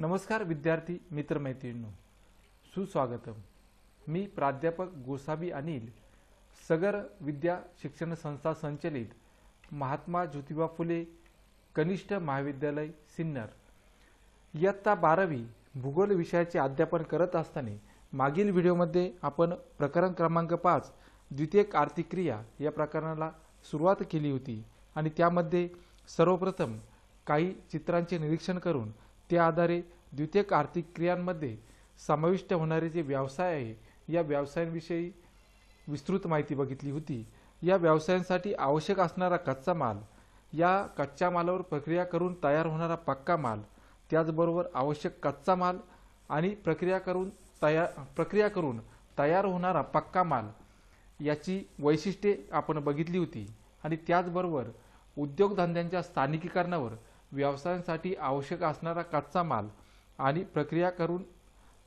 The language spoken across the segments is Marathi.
नमस्कार विद्यार्थी मित्रमैत्रिणींनो. सुस्वागतम. मी प्राध्यापक गोसावी अनिल सगर विद्या शिक्षण संस्था संचलित महात्मा ज्योतिबा फुले कनिष्ठ महाविद्यालय सिन्नर. इयत्ता बारावी भूगोल विषयाचे अध्यापन करत असताना मागील व्हिडिओमध्ये आपण प्रकरण क्रमांक पाच द्वितीयक आर्थिक क्रिया या प्रकरणाला सुरुवात केली होती आणि त्यामध्ये सर्वप्रथम काही चित्रांचे निरीक्षण करून त्या आधारे द्वितीयक आर्थिक क्रियांमध्ये समाविष्ट होणारे जे व्यवसाय आहे या व्यवसायांविषयी विस्तृत माहिती बघितली होती. या व्यवसायांसाठी आवश्यक असणारा कच्चा माल या कच्च्या मालावर प्रक्रिया करून तयार होणारा पक्का माल त्याचबरोबर आवश्यक कच्चा माल आणि प्रक्रिया करून तयार प्रक्रिया करून तयार होणारा पक्का माल याची वैशिष्ट्ये आपण बघितली होती. आणि त्याचबरोबर उद्योगधंद्यांच्या स्थानिकीकरणावर व्यवसायांसाठी आवश्यक असणारा कच्चा माल आणि प्रक्रिया करून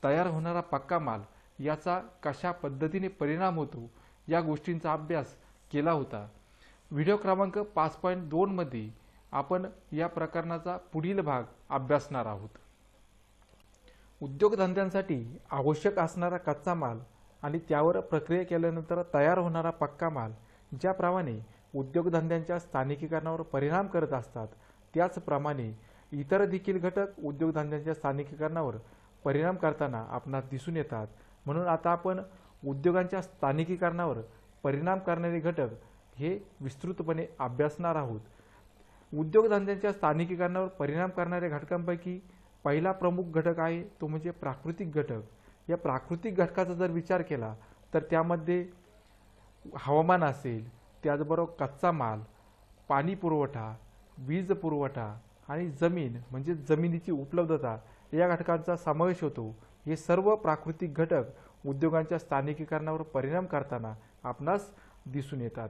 तयार होणारा पक्का माल याचा कशा पद्धतीने परिणाम होतो या गोष्टींचा अभ्यास केला होता. व्हिडिओ क्रमांक पाच पॉईंट दोनमध्ये आपण या प्रकरणाचा पुढील भाग अभ्यासणार आहोत. उद्योगधंद्यांसाठी आवश्यक असणारा कच्चा माल आणि त्यावर प्रक्रिया केल्यानंतर तयार होणारा पक्का माल ज्याप्रमाणे उद्योगधंद्यांच्या स्थानिकीकरणावर परिणाम करत असतात त्याचप्रमाणे इतर देखील घटक उद्योगधंद्यांच्या स्थानिकीकरणावर परिणाम करताना आपणास दिसून येतात. म्हणून आता आपण उद्योगांच्या स्थानिकीकरणावर परिणाम करणारे घटक हे विस्तृतपणे अभ्यासणार आहोत. उद्योगधंद्यांच्या स्थानिकीकरणावर परिणाम करणाऱ्या घटकांपैकी पहिला प्रमुख घटक आहे तो म्हणजे प्राकृतिक घटक. या प्राकृतिक घटकाचा जर विचार केला तर त्यामध्ये हवामान असेल त्याचबरोबर कच्चा माल पाणी पुरवठा वीज पुरवठा आणि जमीन म्हणजे जमिनीची उपलब्धता या घटकांचा समावेश होतो. हे सर्व प्राकृतिक घटक उद्योगांच्या स्थानिकीकरणावर परिणाम करताना आपणास दिसून येतात.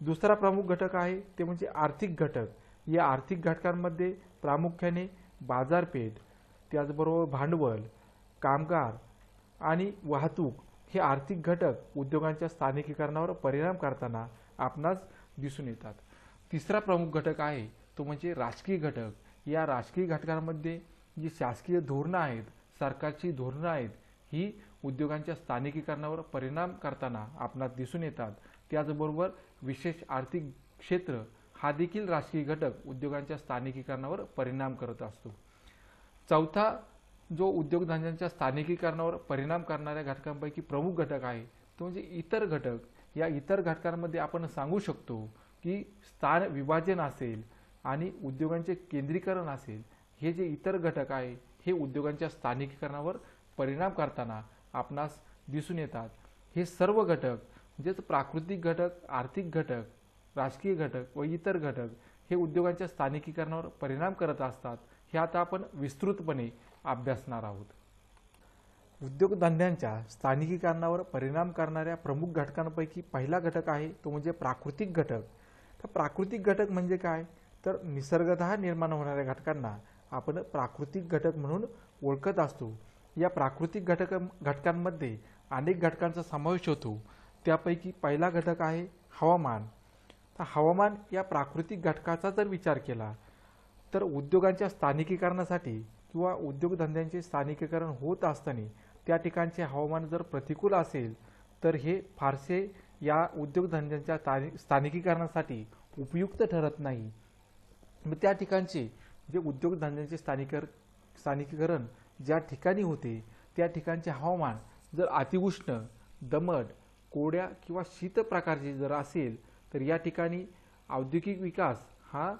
दुसरा प्रमुख घटक आहे ते म्हणजे आर्थिक घटक. या आर्थिक घटकांमध्ये प्रामुख्याने बाजारपेठ त्याचबरोबर भांडवल कामगार आणि वाहतूक हे आर्थिक घटक उद्योगांच्या स्थानिकीकरणावर परिणाम करताना आपणास दिसून येतात. तिसरा प्रमुख घटक आहे तो म्हणजे राजकीय घटक. या राजकीय घटकांमध्ये जी शासकीय धोरणं आहेत सरकारची धोरणं आहेत ही उद्योगांच्या स्थानिकीकरणावर परिणाम करताना आपणास दिसून येतात. त्याचबरोबर विशेष आर्थिक क्षेत्र हा देखील राजकीय घटक उद्योगांच्या स्थानिकीकरणावर परिणाम करत असतो. चौथा जो उद्योगधंद्यांच्या स्थानिकीकरणावर परिणाम करणाऱ्या घटकांपैकी प्रमुख घटक आहे तो म्हणजे इतर घटक. या इतर घटकांमध्ये आपण सांगू शकतो की स्थान विभाजन असेल आणि उद्योगांचे केंद्रीकरण असेल हे जे इतर घटक आहे हे उद्योगांच्या स्थानिकीकरणावर परिणाम करताना आपणास दिसून येतात. हे सर्व घटक म्हणजेच प्राकृतिक घटक आर्थिक घटक राजकीय घटक व इतर घटक हे उद्योगांच्या स्थानिकीकरणावर परिणाम करत असतात हे आता आपण विस्तृतपणे अभ्यासणार आहोत. उद्योगधंद्यांच्या स्थानिकीकरणावर परिणाम करणाऱ्या प्रमुख घटकांपैकी पहिला घटक आहे तो म्हणजे प्राकृतिक घटक. तर प्राकृतिक घटक म्हणजे काय? तर निसर्गतः निर्माण होणाऱ्या घटकांना आपण प्राकृतिक घटक म्हणून ओळखत असतो. या प्राकृतिक घटक घटकांमध्ये अनेक घटकांचा समावेश होतो. त्यापैकी पहिला घटक आहे हवामान. तर हवामान या प्राकृतिक घटकाचा जर विचार केला तर उद्योगांच्या स्थानिकीकरणासाठी किंवा उद्योगधंद्यांचे स्थानिकीकरण होत असताना त्या ठिकाणचे हवामान जर प्रतिकूल असेल तर हे फारसे या उद्योगधंद्यांच्या स्थानिकीकरणासाठी उपयुक्त ठरत नाही. मग त्या ठिकाणचे जे उद्योगधंद्यांचे स्थानिकर स्थानिकीकरण ज्या ठिकाणी होते त्या ठिकाणचे हवामान जर अतिउष्ण दमट कोड्या किंवा शीत प्रकारचे जर असेल तर या ठिकाणी औद्योगिक विकास हा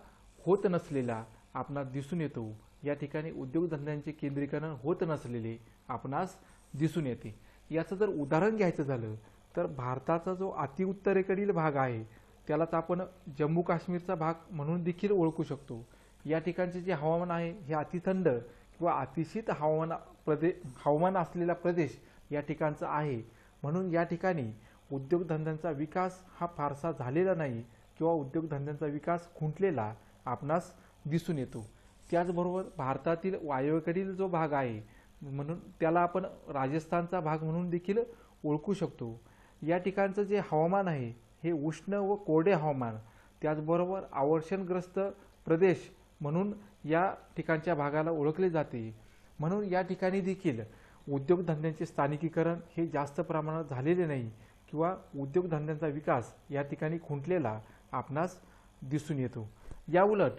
होत नसलेला आपणास दिसून येतो. या ठिकाणी उद्योगधंद्यांचे केंद्रीकरण होत नसलेले आपणास दिसून येते. याचं जर उदाहरण घ्यायचं झालं तर भारताचा जो अतिउत्तरेकडील भाग आहे त्यालाच आपण जम्मू काश्मीरचा भाग म्हणून देखील ओळखू शकतो. या ठिकाणचे जे हवामान आहे हे अतिथंड किंवा अतिशीत हवामान प्रदे हवामान असलेला प्रदेश या ठिकाणचा आहे. म्हणून या ठिकाणी उद्योगधंद्यांचा विकास हा फारसा झालेला नाही किंवा उद्योगधंद्यांचा विकास खुंटलेला आपणास दिसून येतो. त्याचबरोबर भारतातील वायव्यकडील जो भाग आहे म्हणून त्याला आपण राजस्थानचा भाग म्हणून देखील ओळखू शकतो. या ठिकाणचं जे हवामान आहे हे उष्ण व कोरडे हवामान त्याचबरोबर आवर्षणग्रस्त प्रदेश म्हणून या ठिकाणच्या भागाला ओळखले जाते. म्हणून या ठिकाणी देखील उद्योगधंद्यांचे स्थानिकीकरण हे जास्त प्रमाणात झालेले नाही किंवा उद्योगधंद्यांचा विकास या ठिकाणी खुंटलेला आपणास दिसून येतो. या उलट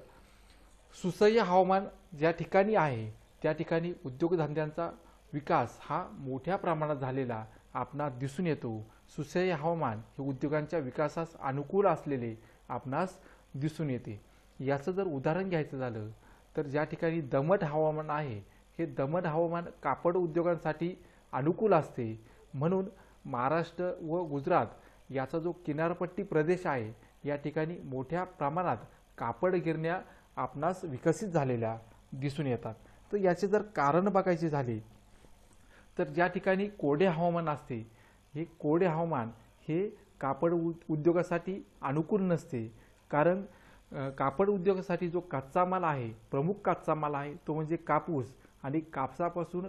सुसह्य हवामान ज्या ठिकाणी आहे त्या ठिकाणी उद्योगधंद्यांचा विकास हा मोठ्या प्रमाणात झालेला आपणास दिसून येतो. सुसह्य हवामान हे उद्योगांच्या विकासास अनुकूल असलेले आपणास दिसून येते. याचं जर उदाहरण घ्यायचं झालं तर ज्या ठिकाणी दमट हवामान आहे हे दमट हवामान कापड उद्योगांसाठी अनुकूल असते. म्हणून महाराष्ट्र व गुजरात याचा जो किनारपट्टी प्रदेश आहे या ठिकाणी मोठ्या प्रमाणात कापड गिरण्या आपणास विकसित झालेल्या दिसून येतात. तर याचे जर कारण बघायचे झाले तर ज्या ठिकाणी कोरडे हवामान असते हे कोरडे हवामान हे कापड उद्योगासाठी अनुकूल नसते. कारण कापड उद्योगासाठी जो कच्चा माल आहे प्रमुख कच्चा माल आहे तो म्हणजे कापूस. आणि कापसापासून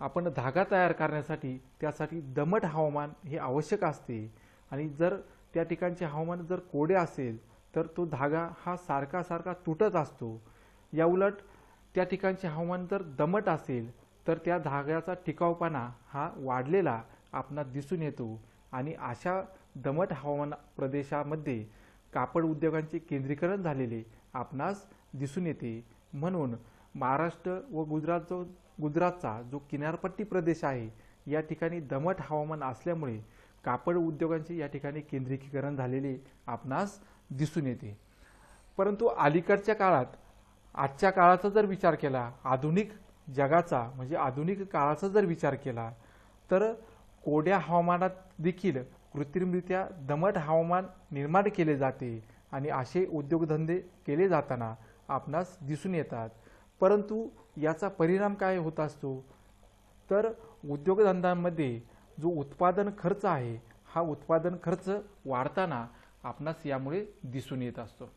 आपण धागा तयार करण्यासाठी त्यासाठी दमट हवामान हे आवश्यक असते. आणि जर त्या ठिकाणचे हवामान जर कोडे असेल तर तो धागा हा सारखा सारखा तुटत असतो. या उलट त्या ठिकाणचे हवामान जर दमट असेल तर त्या धाग्याचा टिकावपणा हा वाढलेला आपणास दिसून येतो. आणि अशा दमट हवामान प्रदेशामध्ये कापड उद्योगांचे केंद्रीकरण झालेले आपणास दिसून येते. म्हणून महाराष्ट्र व गुजरात जो गुजरातचा जो किनारपट्टी प्रदेश आहे या ठिकाणी दमट हवामान असल्यामुळे कापड उद्योगांचे या ठिकाणी केंद्रीकरण झालेले आपणास दिसून येते. परंतु अलीकडच्या काळात आजच्या काळाचा जर विचार केला आधुनिक जगाचा म्हणजे आधुनिक काळाचा जर विचार केला तर कोड्या हवामानात देखील कृत्रिमरित्या दमट हवामान निर्माण केले जाते आणि असे उद्योगधंदे केले जाताना आपणास दिसून येतात. परंतु याचा परिणाम काय होत असतो? तर उद्योगधंद्यांमध्ये जो उत्पादन खर्च आहे हा उत्पादन खर्च वाढताना आपणास यामुळे दिसून येत असतो.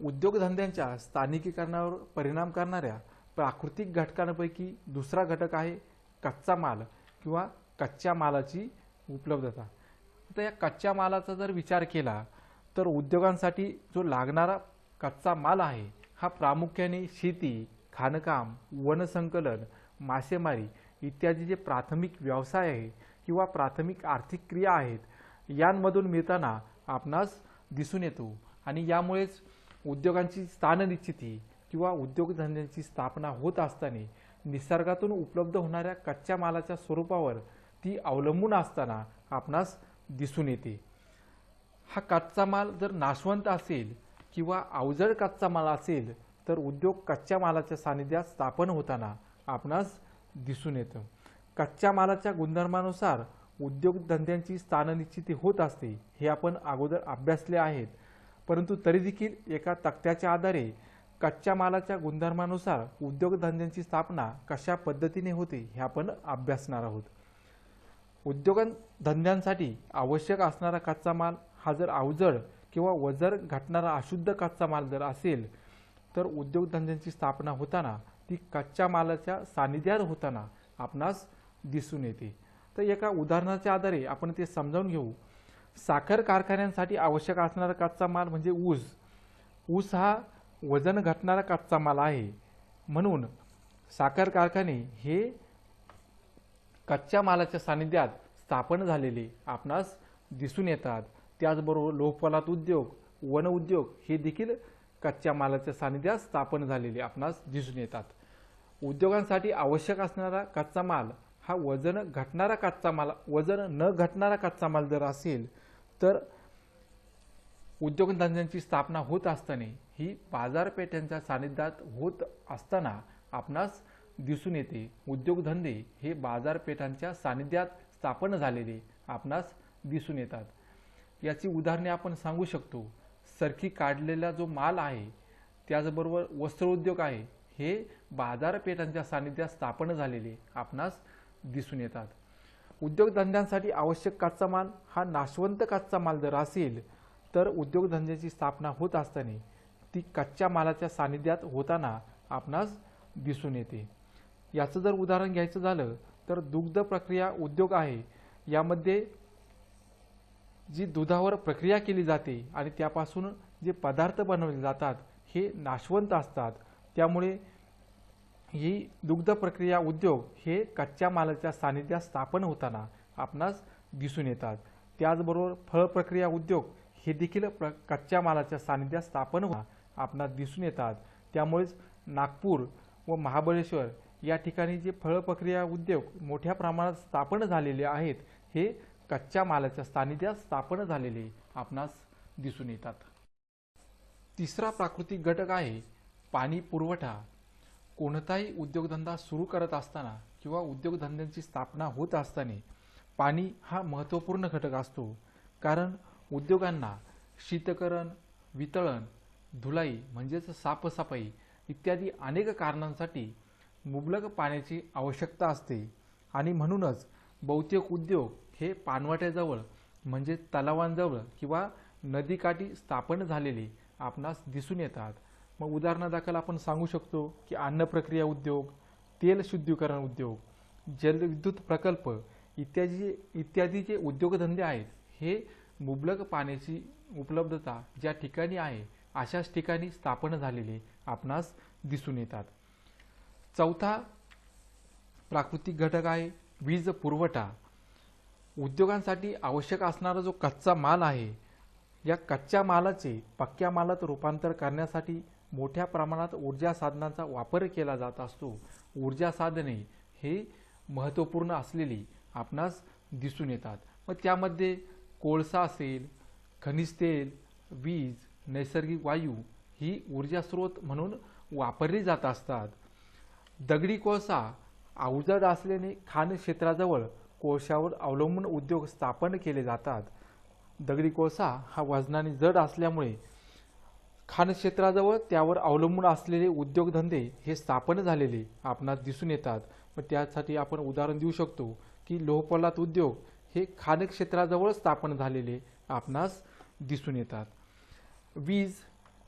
उद्योगधंद्यांच्या स्थानिकीकरणावर परिणाम करणाऱ्या प्राकृतिक घटकांपैकी दुसरा घटक आहे कच्चा माल. किंवा कच्च्या मालाची उपलब्धता. आता या कच्च्या मालाचा जर विचार केला तर उद्योगांसाठी जो लागणारा कच्चा माल आहे हा प्रामुख्याने शेती खाणकाम वनसंकलन मासेमारी इत्यादी जे प्राथमिक व्यवसाय आहे किंवा प्राथमिक आर्थिक क्रिया आहेत यांमधून मिळताना आपणास दिसून येतो. आणि यामुळेच उद्योगांची स्थाननिश्चिती किंवा उद्योगधंद्यांची स्थापना होत असताना निसर्गातून उपलब्ध होणाऱ्या कच्च्या मालाच्या स्वरूपावर ती अवलंबून असताना आपणास दिसून येते. हा कच्चा माल जर नाशवंत असेल किंवा अवजड कच्चा माल असेल तर उद्योग कच्च्या मालाच्या सानिध्यात स्थापन होताना आपणास दिसून येतं. कच्च्या मालाच्या गुणधर्मानुसार उद्योगधंद्यांची स्थाननिश्चिती होत असते हे आपण अगोदर अभ्यासले आहेत. परंतु तरी देखील एका तक्त्याच्या आधारे कच्च्या मालाच्या गुणधर्मानुसार उद्योगधंद्यांची स्थापना कशा पद्धतीने होते हे आपण अभ्यासणार आहोत. उद्योगधंद्यांसाठी आवश्यक असणारा कच्चा माल हा जर अवजड किंवा वजर घटणारा अशुद्ध कच्चा माल जर असेल तर उद्योगधंद्यांची स्थापना होताना ती कच्च्या मालाच्या सानिध्यात होताना आपणास दिसून येते. तर एका उदाहरणाच्या आधारे आपण ते समजावून घेऊ. साखर कारखान्यांसाठी आवश्यक असणारा कच्चा माल म्हणजे ऊस. ऊस हा वजन घटणारा कच्चा माल आहे. म्हणून साखर कारखाने हे कच्च्या मालाच्या सानिध्यात स्थापन झालेले आपणास दिसून येतात. त्याचबरोबर लोहफलात उद्योग वन उद्योग हे देखील कच्च्या मालाच्या सानिध्यात स्थापन झालेले आपणास दिसून येतात. उद्योगांसाठी आवश्यक असणारा कच्चा माल हा वजन घटणारा कच्चा माल वजन न घटणारा कच्चा माल जर असेल तर उद्योगधंद्यांची स्थापना होत असताना ही बाजारपेठांच्या सानिध्यात होत असताना आपणास दिसून येते. उद्योगधंदे हे बाजारपेठांच्या सानिध्यात स्थापन झालेले आपणास दिसून येतात. याची उदाहरणे आपण सांगू शकतो. सरकी काढलेला जो माल आहे त्याचबरोबर वस्त्रोद्योग आहे हे बाजारपेठांच्या सानिध्यात स्थापन झालेले आपणास दिसून येतात. उद्योगधंद्यांसाठी आवश्यक कच्चा माल हा नाशवंत कच्चा माल जर असेल तर उद्योगधंद्याची स्थापना होत असताना ती कच्च्या मालाच्या सानिध्यात होताना आपणास दिसून येते. याचं जर उदाहरण घ्यायचं झालं तर दुग्ध प्रक्रिया उद्योग आहे. यामध्ये जी दुधावर प्रक्रिया केली जाते आणि त्यापासून जे पदार्थ बनवले जातात हे नाशवंत असतात. त्यामुळे ही दुग्ध प्रक्रिया उद्योग हे कच्च्या मालाच्या सानिध्यात स्थापन होताना आपणास दिसून येतात. त्याचबरोबर फळ प्रक्रिया उद्योग हे देखील प्र कच्च्या मालाच्या सानिध्यात स्थापन होता आपणास दिसून येतात. त्यामुळेच नागपूर व महाबळेश्वर या ठिकाणी जे फळ प्रक्रिया उद्योग मोठ्या प्रमाणात स्थापन झालेले आहेत हे कच्च्या मालाच्या स्थानिध्यात स्थापन झालेले आपणास दिसून येतात. तिसरा प्राकृतिक घटक आहे पाणी पुरवठा. कोणताही उद्योगधंदा सुरू करत असताना किंवा उद्योगधंद्यांची स्थापना होत असताना पाणी हा महत्त्वपूर्ण घटक असतो. कारण उद्योगांना शीतकरण वितळण धुलाई म्हणजेच साफसफाई इत्यादी अनेक कारणांसाठी मुबलक पाण्याची आवश्यकता असते. आणि म्हणूनच बहुतेक उद्योग हे पानवट्याजवळ म्हणजे तलावांजवळ किंवा नदीकाठी स्थापन झालेले आपणास दिसून येतात. मग उदाहरणादाखल आपण सांगू शकतो की अन्न प्रक्रिया उद्योग तेल शुद्धीकरण उद्योग जलविद्युत प्रकल्प इत्यादी इत्यादी जे उद्योगधंदे आहेत हे मुबलक पाण्याची उपलब्धता ज्या ठिकाणी आहे अशाच ठिकाणी स्थापन झालेले आपणास दिसून येतात. चौथा प्राकृतिक घटक आहे वीज पुरवठा. उद्योगांसाठी आवश्यक असणारा जो कच्चा माल आहे या कच्च्या मालाचे पक्क्या मालात रूपांतर करण्यासाठी मोठ्या प्रमाणात ऊर्जा साधनांचा वापर केला जात असतो. ऊर्जा साधने हे महत्त्वपूर्ण असलेली आपणास दिसून येतात. मग त्यामध्ये कोळसा असेल खनिज तेल वीज नैसर्गिक वायू ही ऊर्जा स्रोत म्हणून वापरली जात असतात. दगडी कोळसा अवजड असल्याने खाण क्षेत्राजवळ कोळशावर अवलंबून उद्योग स्थापन केले जातात. दगडी कोळसा हा वजनाने जड असल्यामुळे खाण क्षेत्राजवळ त्यावर अवलंबून असलेले उद्योगधंदे हे स्थापन झालेले आपणास दिसून येतात. व त्यासाठी आपण उदाहरण देऊ शकतो की लोहपोलाद उद्योग हे खाण क्षेत्राजवळ स्थापन झालेले आपणास दिसून येतात. वीज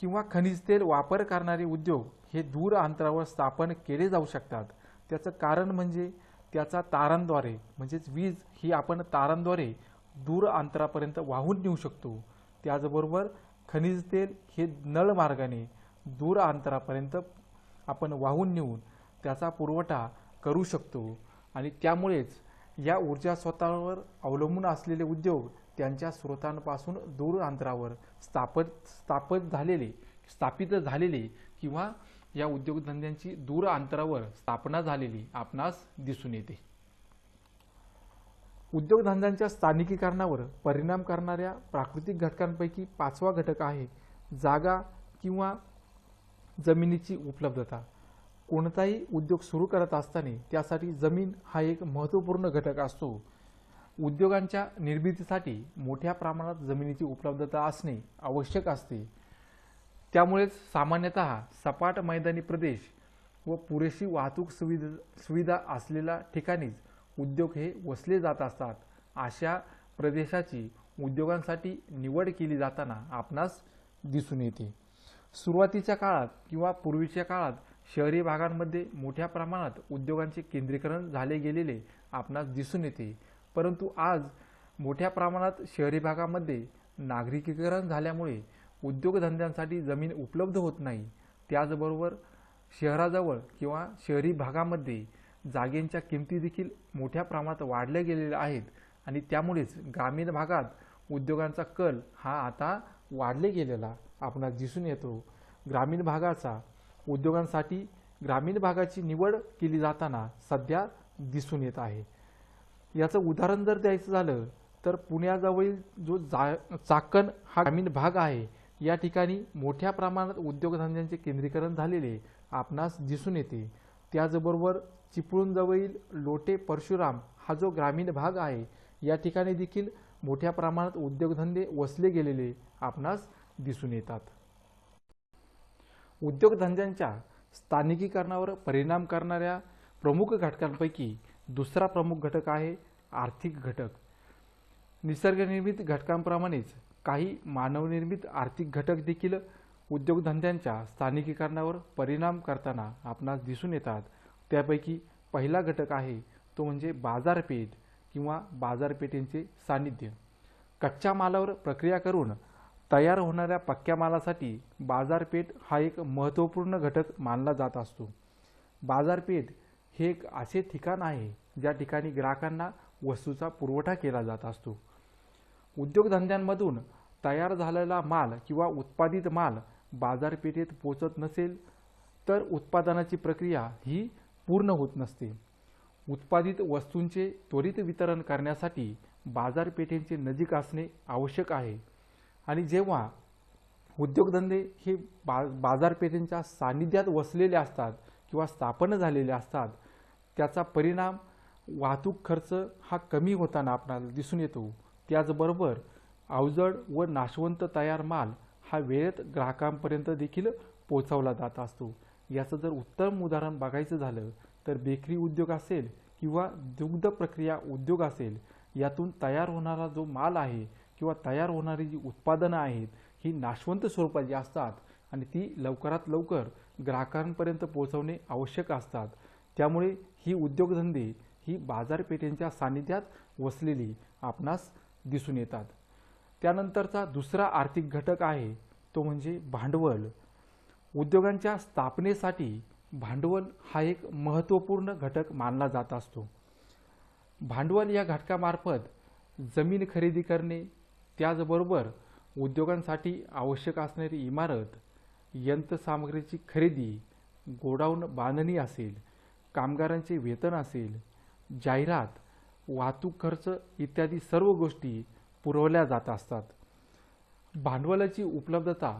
किंवा खनिज तेल वापर करणारे उद्योग हे दूर अंतरावर स्थापन केले जाऊ शकतात. त्याचं कारण म्हणजे त्याचा तारांद्वारे म्हणजेच वीज ही आपण तारांद्वारे दूर अंतरापर्यंत वाहून नेऊ शकतो. त्याचबरोबर खनिज तेल हे नळ मार्गाने दूर अंतरापर्यंत आपण वाहून नेऊन त्याचा पुरवठा करू शकतो. आणि त्यामुळेच या ऊर्जा स्वतःवर अवलंबून असलेले उद्योग त्यांच्या स्रोतांपासून दूर अंतरावर स्थापत स्थापित झालेले स्थापित झालेले किंवा या उद्योगधंद्यांची दूर अंतरावर स्थापना झालेली आपणास दिसून येते. उद्योगधंद्यांच्या स्थानिकीकरणावर परिणाम करणाऱ्या प्राकृतिक घटकांपैकी पाचवा घटक आहे जागा किंवा जमिनीची उपलब्धता. कोणताही उद्योग सुरू करत असताना त्यासाठी जमीन हा एक महत्त्वपूर्ण घटक असतो. उद्योगांच्या निर्मितीसाठी मोठ्या प्रमाणात जमिनीची उपलब्धता असणे आवश्यक असते. त्यामुळेच सामान्यतः सपाट मैदानी प्रदेश व पुरेशी वाहतूक सुविधा सुविधा असलेल्या ठिकाणीच उद्योग हे वसले जात असतात. अशा प्रदेशाची उद्योगांसाठी निवड केली जाताना आपणास दिसून येते. सुरुवातीच्या काळात किंवा पूर्वीच्या काळात शहरी भागांमध्ये मोठ्या प्रमाणात उद्योगांचे केंद्रीकरण झाले गेलेले आपणास दिसून येते. परंतु आज मोठ्या प्रमाणात शहरी भागामध्ये नागरिकीकरण झाल्यामुळे उद्योगधंद्यांसाठी जमीन उपलब्ध होत नाही. त्याचबरोबर शहराजवळ किंवा शहरी भागामध्ये जागेंच्या किमती देखील मोठ्या प्रमाणात वाढल्या गेलेल्या आहेत आणि त्यामुळेच ग्रामीण भागात उद्योगांचा कल हा आता वाढले गेलेला आपणास दिसून येतो. ग्रामीण भागाचा उद्योगांसाठी ग्रामीण भागाची निवड केली जाताना सध्या दिसून येत आहे. याचं उदाहरण जर द्यायचं झालं तर पुण्याजवळील जो जा चाकण हा ग्रामीण भाग आहे या ठिकाणी मोठ्या प्रमाणात उद्योगधंद्यांचे केंद्रीकरण झालेले आपणास दिसून येते. त्याचबरोबर चिपळूणजवळील लोटे परशुराम हा जो ग्रामीण भाग आहे या ठिकाणी देखील मोठ्या प्रमाणात उद्योगधंदे वसले गेलेले आपणास दिसून येतात. उद्योगधंद्यांच्या स्थानिकीकरणावर परिणाम करणाऱ्या प्रमुख घटकांपैकी दुसरा प्रमुख घटक आहे आर्थिक घटक. निसर्गनिर्मित घटकांप्रमाणेच काही मानवनिर्मित आर्थिक घटक देखील उद्योगधंद्यांच्या स्थानिकीकरणावर परिणाम करताना आपणास दिसून येतात. त्यापैकी पहिला घटक आहे तो म्हणजे बाजारपेठ किंवा बाजारपेठेंचे सानिध्य कच्च्या मालावर प्रक्रिया करून तयार होणाऱ्या पक्क्या मालासाठी बाजारपेठ हा एक महत्त्वपूर्ण घटक मानला जात असतो. बाजारपेठ हे एक असे ठिकाण आहे ज्या ठिकाणी ग्राहकांना वस्तूचा पुरवठा केला जात असतो. उद्योगधंद्यांमधून तयार झालेला माल किंवा उत्पादित माल बाजारपेठेत पोचत नसेल तर उत्पादनाची प्रक्रिया ही पूर्ण होत नसते. उत्पादित वस्तूंचे त्वरित वितरण करण्यासाठी बाजारपेठेंचे नजीक असणे आवश्यक आहे. आणि जेव्हा उद्योगधंदे हे बा बाजारपेठेंच्या सान्निध्यात वसलेले असतात किंवा स्थापन झालेले असतात त्याचा परिणाम वाहतूक खर्च हा कमी होताना आपणाला दिसून येतो. त्याचबरोबर अवजड व नाशवंत तयार माल हा वेळेत ग्राहकांपर्यंत देखील पोचवला जात असतो. याचं जर उत्तम उदाहरण बघायचं झालं तर बेकरी उद्योग असेल किंवा दुग्ध प्रक्रिया उद्योग असेल यातून तयार होणारा जो माल आहे किंवा तयार होणारी जी उत्पादनं आहेत ही नाशवंत स्वरूपाची असतात आणि ती लवकरात लवकर ग्राहकांपर्यंत पोहोचवणे आवश्यक असतात. त्यामुळे ही उद्योगधंदे ही बाजारपेठेंच्या सानिध्यात वसलेली आपणास दिसून येतात. त्यानंतरचा दुसरा आर्थिक घटक आहे तो म्हणजे भांडवल. उद्योगांच्या स्थापनेसाठी भांडवल हा एक महत्त्वपूर्ण घटक मानला जात असतो. भांडवल या घटकामार्फत जमीन खरेदी करणे त्याचबरोबर उद्योगांसाठी आवश्यक असणारी इमारत यंत्रसामग्रीची खरेदी गोडाऊन बांधणी असेल कामगारांचे वेतन असेल जाहिरात वाहतूक खर्च इत्यादी सर्व गोष्टी पुरवल्या जात असतात. भांडवलाची उपलब्धता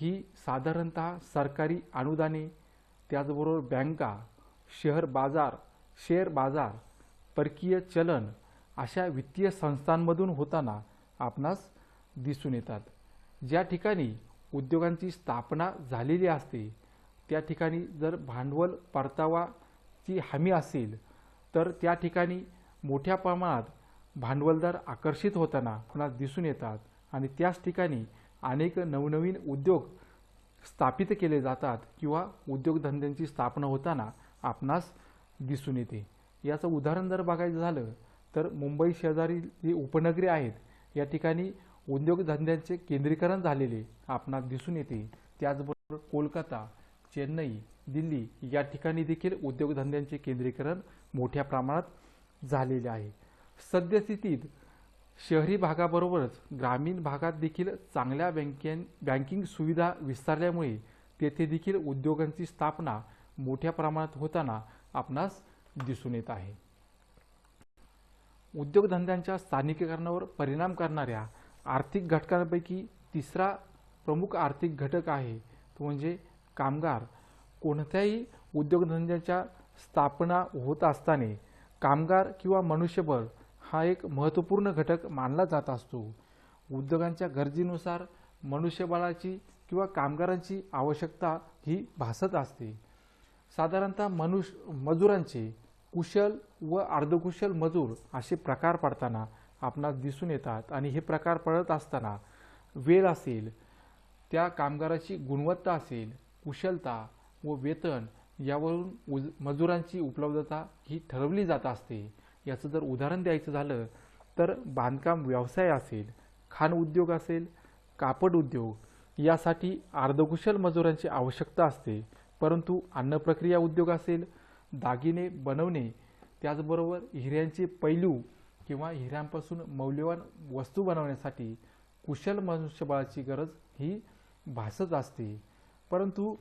ही साधारणतः सरकारी अनुदाने त्याचबरोबर बँका शेअर बाजार शेअर बाजार परकीय चलन अशा वित्तीय संस्थांमधून होताना आपणास दिसून येतात. ज्या ठिकाणी उद्योगांची स्थापना झालेली असते त्या ठिकाणी जर भांडवल परतावा ची हमी असेल तर त्या ठिकाणी मोठ्या प्रमाणात भांडवलदार आकर्षित होताना आपणास दिसून येतात आणि त्याच ठिकाणी अनेक नवनवीन उद्योग स्थापित केले जातात किंवा उद्योगधंद्यांची स्थापना होताना आपणास दिसून येते. याचं उदाहरण जर बघायचं झालं तर मुंबई शेजारी जे उपनगरे आहेत या ठिकाणी उद्योगधंद्यांचे केंद्रीकरण झालेले आपणास दिसून येते. त्याचबरोबर कोलकाता चेन्नई दिल्ली या ठिकाणी देखील उद्योगधंद्यांचे केंद्रीकरण मोठ्या प्रमाणात झालेले आहे. सद्यस्थितीत शहरी भागाबरोबरच ग्रामीण भागात देखील चांगल्या बँकें बँकिंग सुविधा विस्तारल्यामुळे तेथे देखील उद्योगांची स्थापना मोठ्या प्रमाणात होताना आपणास दिसून येत आहे. उद्योगधंद्यांच्या स्थानिकीकरणावर परिणाम करणाऱ्या आर्थिक घटकांपैकी तिसरा प्रमुख आर्थिक घटक आहे तो म्हणजे कामगार. कोणत्याही उद्योगधंद्याच्या स्थापना होत असताना कामगार किंवा मनुष्यबळ हा एक महत्त्वपूर्ण घटक मानला जात असतो. उद्योगांच्या गरजेनुसार मनुष्यबळाची किंवा कामगारांची आवश्यकता ही भासत असते. साधारणतः मनुष्य मजुरांचे कुशल व अर्धकुशल मजूर असे प्रकार पडताना आपणास दिसून येतात आणि हे प्रकार पडत असताना वेळ असेल त्या कामगाराची गुणवत्ता असेल कुशलता व वेतन यावरून उज मजुरांची उपलब्धता ही ठरवली जात असते. याचं जर उदाहरण द्यायचं झालं तर बांधकाम व्यवसाय असेल खाण उद्योग असेल कापड उद्योग यासाठी अर्धकुशल मजुरांची आवश्यकता असते. परंतु अन्नप्रक्रिया उद्योग असेल दागिने बनवणे त्याचबरोबर हिऱ्यांचे पैलू किंवा हिऱ्यांपासून मौल्यवान वस्तू बनवण्यासाठी कुशल मनुष्यबळाची गरज ही भासत असते. परंतु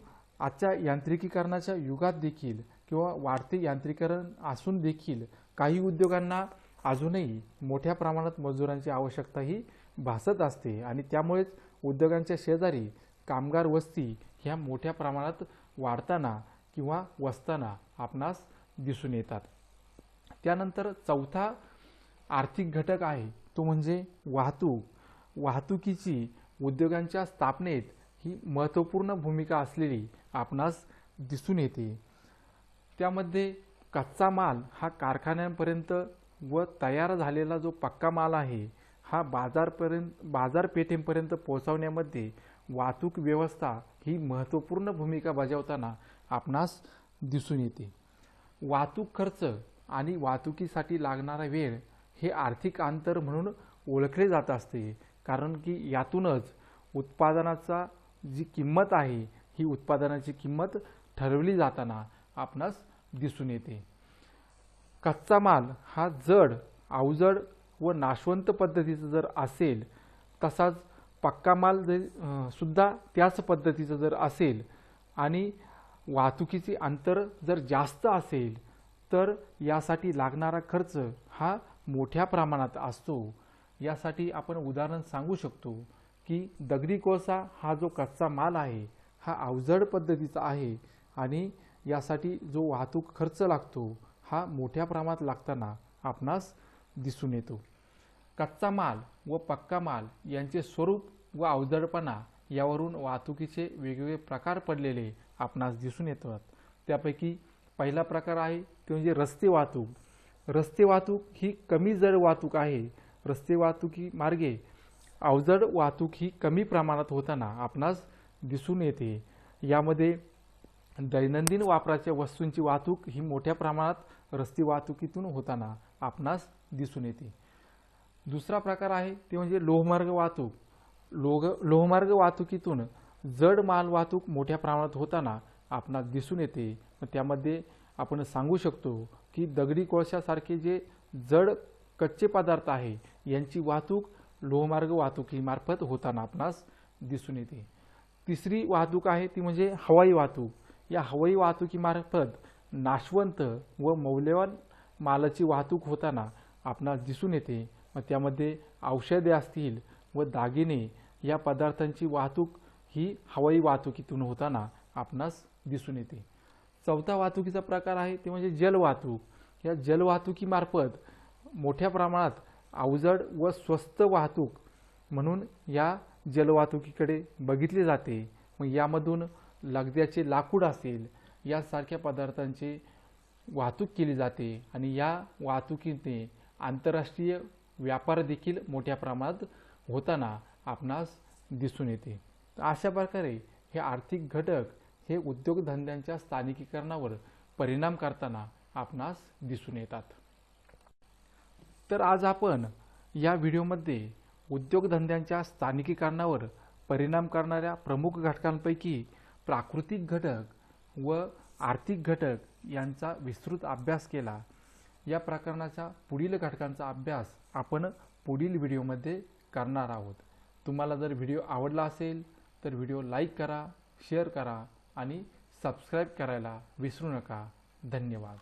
आजच्या यांत्रिकीकरणाच्या युगात देखील किंवा वाढते यांत्रिकरण असून देखील काही उद्योगांना अजूनही मोठ्या प्रमाणात मजुरांची आवश्यकता ही भासत असते आणि त्यामुळेच उद्योगांच्या शेजारी कामगार वस्ती ह्या मोठ्या प्रमाणात वाढताना किंवा वसताना आपणास दिसून येतात. त्यानंतर चौथा आर्थिक घटक आहे तो म्हणजे वाहतूक. वाहतुकीची उद्योगांच्या स्थापनेत ही महत्त्वपूर्ण भूमिका असलेली आपणास दिसून येते. त्यामध्ये कच्चा माल हा कारखान्यांपर्यंत व तयार झालेला जो पक्का माल आहे हा बाजारपर्यंत बाजारपेठेपर्यंत पोहोचवण्यामध्ये वाहतूक व्यवस्था ही महत्त्वपूर्ण भूमिका बजावताना आपणास दिसून येते. वाहतूक खर्च आणि वाहतुकीसाठी लागणारा वेळ हे आर्थिक अंतर म्हणून ओळखले जात असते कारण की यातूनच उत्पादनाचा जी किंमत आहे ही उत्पादनाची किंमत ठरवली जाताना आपणास दिसून येते. कच्चा माल हा जड अवजड व नाशवंत पद्धतीचा जर असेल तसाच पक्का माल जर सुद्धा त्याच पद्धतीचं जर असेल आणि वाहतुकीचे अंतर जर जास्त असेल तर यासाठी लागणारा खर्च हा मोठ्या प्रमाणात असतो. यासाठी आपण उदाहरण सांगू शकतो की दगडी कोळसा हा जो कच्चा माल आहे हा अवजड पद्धतीचा आहे आणि यासाठी जो वाहतूक खर्च लागतो हा मोठ्या प्रमाणात लागताना आपणास दिसून येतो. कच्चा माल व पक्का माल यांचे स्वरूप व अवजडपणा यावरून वाहतुकीचे वेगवेगळे प्रकार पडलेले आपणास दिसून येतात. त्यापैकी पहिला प्रकार आहे ते म्हणजे रस्ते वाहतूक. रस्ते वाहतूक ही कमी जड वाहतूक आहे. रस्ते वाहतुकी मार्गे अवजड वाहतूक ही कमी प्रमाणात होताना आपणास दिसून येते. यामध्ये दैनंदिन वापराच्या वस्तूंची वाहतूक ही मोठ्या प्रमाणात रस्ते वाहतुकीतून होताना आपणास दिसून येते. दुसरा प्रकार आहे ते म्हणजे लोहमार्ग वाहतूक. लोह लोहमार्ग वाहतुकीतून जड माल वाहतूक मोठ्या प्रमाणात होताना आपणास दिसून येते. त्यामध्ये आपण सांगू शकतो की दगडी कोळशासारखे जे जड कच्चे पदार्थ आहे यांची वाहतूक लोहमार्ग वाहतुकीमार्फत होताना आपणास दिसून येते. तिसरी वाहतूक आहे ती म्हणजे हवाई वाहतूक. या हवाई वाहतुकीमार्फत नाशवंत व मौल्यवान मालाची वाहतूक होताना आपणास दिसून येते. मग त्यामध्ये औषधे असतील व दागिने या पदार्थांची वाहतूक ही हवाई वाहतुकीतून होताना आपणास दिसून येते. चौथा वाहतुकीचा प्रकार आहे ते म्हणजे जलवाहतूक या जलवाहतुकीमार्फत मोठ्या प्रमाणात अवजड व स्वस्त वाहतूक म्हणून या जलवाहतुकीकडे बघितले जाते. मग यामधून लगद्याचे लाकूड असेल यासारख्या पदार्थांची वाहतूक केली जाते आणि या वाहतुकीने आंतरराष्ट्रीय व्यापार देखील मोठ्या प्रमाणात होताना आपणास दिसून येते. तर अशा प्रकारे हे आर्थिक घटक हे उद्योगधंद्यांच्या स्थानिकीकरणावर परिणाम करताना आपणास दिसून येतात. तर आज आपण या व्हिडिओमध्ये उद्योगधंद्यांच्या स्थानिकीकरणावर परिणाम करणाऱ्या प्रमुख घटकांपैकी प्राकृतिक घटक व आर्थिक घटक यांचा विस्तृत अभ्यास केला. या प्रकरणाच्या पुढील घटकांचा अभ्यास आपण पुढील व्हिडिओमध्ये करणार आहोत. तुम्हाला जर व्हिडिओ आवडला असेल तर व्हिडिओ लाईक करा शेअर करा आणि सबस्क्राईब करायला विसरू नका. धन्यवाद.